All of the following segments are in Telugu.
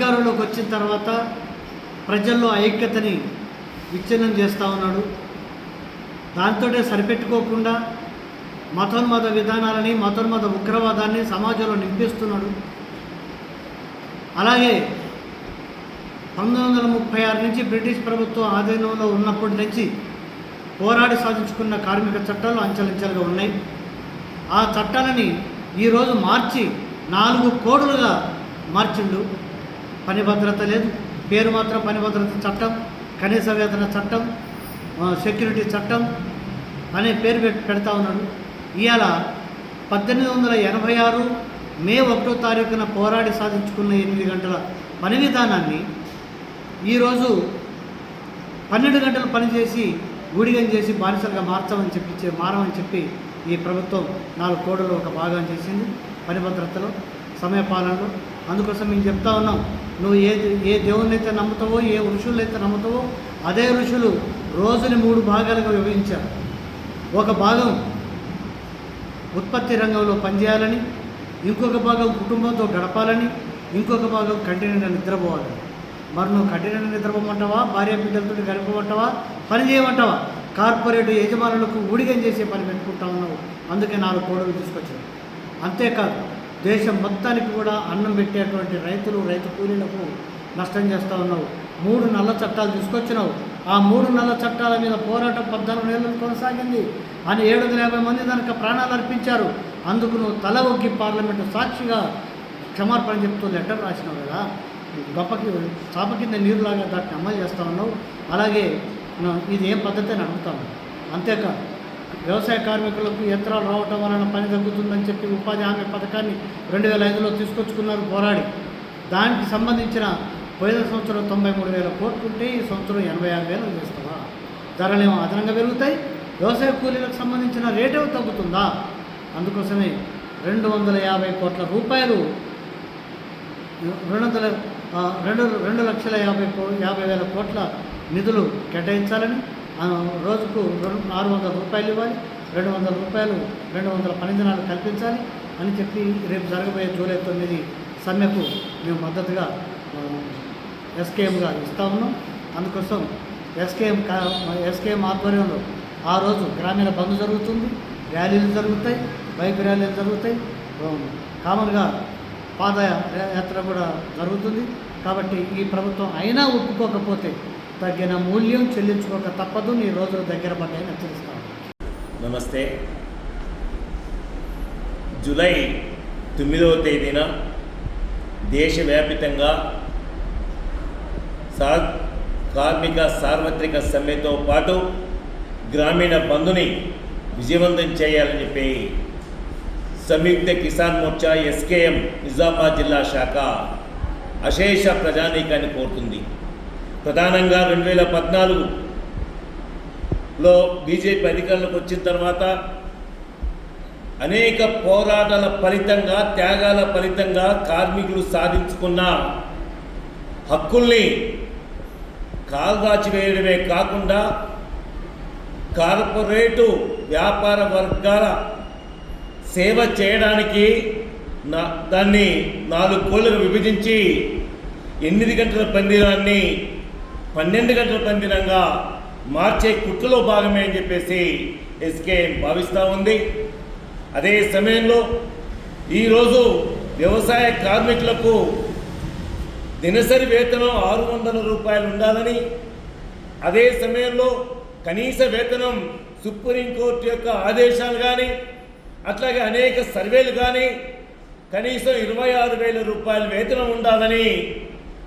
వచ్చిన తర్వాత ప్రజల్లో ఐక్యతని విచ్ఛిన్నం చేస్తూ ఉన్నాడు. దాంతోటే సరిపెట్టుకోకుండా మతోన్మత విధానాలని మతోన్మత ఉగ్రవాదాన్ని సమాజంలో నింపిస్తున్నాడు. అలాగే పంతొమ్మిది వందల ముప్పై ఆరు నుంచి బ్రిటిష్ ప్రభుత్వం ఆధీనంలో ఉన్నప్పటి నుంచి పోరాడి సాధించుకున్న కార్మిక చట్టాలు అంచెలంచెలుగా ఉన్నాయి. ఆ చట్టాలని ఈరోజు మార్చి నాలుగు కోడులుగా మార్చిండు. పని భద్రత లేదు. పేరు మాత్రం పని భద్రత చట్టం కనీస వేతన చట్టం సెక్యూరిటీ చట్టం అనే పేరు పెడతా ఉన్నాడు. ఇవాళ పద్దెనిమిది వందల ఎనభై ఆరు మే ఒకటో తారీఖున పోరాడి సాధించుకున్న ఎనిమిది గంటల పని విధానాన్ని ఈరోజు పన్నెండు గంటలు పనిచేసి గుడిగం చేసి బానిసలుగా మార్చమని చెప్పి మారమని చెప్పి ఈ ప్రభుత్వం నాలుగు కోడలు ఒక భాగం చేసింది పని భద్రతలో సమయపాలనలో. అందుకోసం మేము చెప్తా ఉన్నాం. నువ్వు ఏ ఏ దేవుణ్ణి అయితే నమ్ముతావో ఏ ఋషులు అయితే నమ్ముతావో అదే ఋషులు రోజుని మూడు భాగాలుగా విభజించారు. ఒక భాగం ఉత్పత్తి రంగంలో పనిచేయాలని ఇంకొక భాగం కుటుంబంతో గడపాలని ఇంకొక భాగం కంటి నిద్రపోవాలి. నిద్రపోవాలని మరి నువ్వు కంటి నిద్రపోమంటావా? భార్య బిడ్డలతో గడపమంటావా? పని చేయమంటావా? కార్పొరేట్ యజమానులకు ఊడిగం చేసే పని పెట్టుకుంటా ఉన్నావు. అందుకే నాలుగు కోడలు తీసుకొచ్చాను అంతేకాదు దేశం మొత్తానికి కూడా అన్నం పెట్టేటువంటి రైతులు రైతు కూలీలకు నష్టం చేస్తూ ఉన్నావు. మూడు నల్ల చట్టాలు తీసుకొచ్చినావు. ఆ మూడు నల్ల చట్టాల మీద పోరాటం పద్నాలుగు నెలలు కొనసాగింది. అని ఏడు వందల యాభై మంది దానికి ప్రాణాలు అర్పించారు. అందుకు నువ్వు తల ఒగ్గి పార్లమెంటు సాక్షిగా క్షమార్పణ చెప్తూ లెటర్ రాసినావు కదా. గొప్పకి చాప కింద నీరులాగా దాన్ని అమలు చేస్తూ ఉన్నావు. అలాగే ఇది ఏం పద్ధతి అని అడుగుతాను అంతేకాదు వ్యవసాయ కార్మికులకు యంత్రాలు రావటం వలన పని తగ్గుతుందని చెప్పి ఉపాధి హామీ పథకాన్ని రెండు వేల ఐదులో తీసుకొచ్చుకున్నారు పోరాడి. దానికి సంబంధించిన పోయిన సంవత్సరం తొంభై మూడు వేల కోట్లు ఉంటే ఈ సంవత్సరం ఎనభై ఆరు వేలు చేస్తావా ధరలేమో అదనంగా పెరుగుతాయి. వ్యవసాయ కూలీలకు సంబంధించిన రేటు తగ్గుతుందా? అందుకోసమే రెండు వందల యాభై కోట్ల రూపాయలు రెండు వందల రెండు రెండు లక్షల యాభై యాభై వేల కోట్ల నిధులు కేటాయించాలని రోజుకు రెండు ఆరు వందల రూపాయలు ఇవ్వాలి రెండు వందల రూపాయలు రెండు వందల పని దినాలు కల్పించాలి అని చెప్పి రేపు జరగబోయే జూలై తొమ్మిది సమ్మెకు మేము మద్దతుగా ఎస్కేఎంగా ఇస్తా ఉన్నాం. అందుకోసం ఎస్కేఎం ఎస్కేఎం ఆధ్వర్యంలో ఆ రోజు గ్రామీణ బంద్ జరుగుతుంది ర్యాలీలు జరుగుతాయి బైక్ ర్యాలీలు జరుగుతాయి. కామన్గా పాదయాత్ర కూడా జరుగుతుంది. కాబట్టి ఈ ప్రభుత్వం అయినా ఒప్పుకోకపోతే తగిన మూల్యం చెల్లించుకోక తప్పదు. నీ రోజులు దగ్గర పడ్డాయని హెచ్చరిస్తాను. నమస్తే. జూలై తొమ్మిదవ తేదీన దేశవ్యాపితంగా సా కార్మిక సార్వత్రిక సమ్మెతో పాటు గ్రామీణ బంధుని విజయవంతం చేయాలని చెప్పి సంయుక్త కిసాన్ మోర్చా ఎస్కేఎం నిజామాబాద్ జిల్లా శాఖ అశేష ప్రజానీకాన్ని కోరుతుంది. ప్రధానంగా రెండు వేల పద్నాలుగులో బీజేపీ అధికారంలోకి వచ్చిన తర్వాత అనేక పోరాటాల ఫలితంగా త్యాగాల ఫలితంగా కార్మికులు సాధించుకున్న హక్కుల్ని కాల్దాచివేయడమే కాకుండా కార్పొరేటు వ్యాపార వర్గాల సేవ చేయడానికి నా దాన్ని నాలుగు కోళ్ళకు విభజించి ఎనిమిది గంటల పందిరాన్ని పన్నెండు గంటల పందిరంగా మార్చే కుట్రలో భాగమే అని చెప్పేసి ఎస్కేఎం భావిస్తూ ఉంది. అదే సమయంలో ఈరోజు వ్యవసాయ కార్మికులకు దినసరి వేతనం ఆరు వందల రూపాయలు ఉండాలని అదే సమయంలో కనీస వేతనం సుప్రీంకోర్టు యొక్క ఆదేశాలు కానీ అట్లాగే అనేక సర్వేలు కానీ కనీసం ఇరవై ఆరు వేల రూపాయల వేతనం ఉండాలని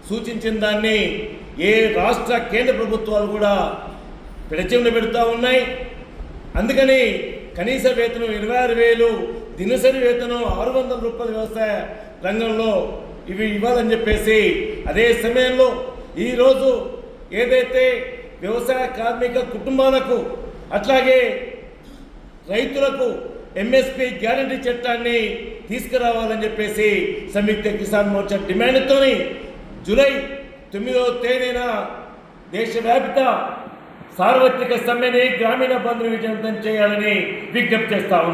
సూచించిన దాన్ని ఏ రాష్ట్ర కేంద్ర ప్రభుత్వాలు కూడా పెడచెవిన పెడుతూ ఉన్నాయి. అందుకని కనీస వేతనం ఇరవై ఆరు వేలు దినసరి వేతనం ఆరు వందల రూపాయల వ్యవసాయ రంగంలో ఇవి ఇవ్వాలని చెప్పేసి అదే సమయంలో ఈరోజు ఏదైతే వ్యవసాయ కార్మిక కుటుంబాలకు అట్లాగే రైతులకు ఎంఎస్పి గ్యారంటీ చట్టాన్ని తీసుకురావాలని చెప్పేసి సంయుక్త కిసాన్ మోర్చా డిమాండ్తోని జూలై తొమ్మిదవ తేదీన దేశవ్యాప్త సార్వత్రిక సమ్మెని గ్రామీణ బంధువులు విజయవంతం చేయాలని విజ్ఞప్తి చేస్తా ఉన్నాం.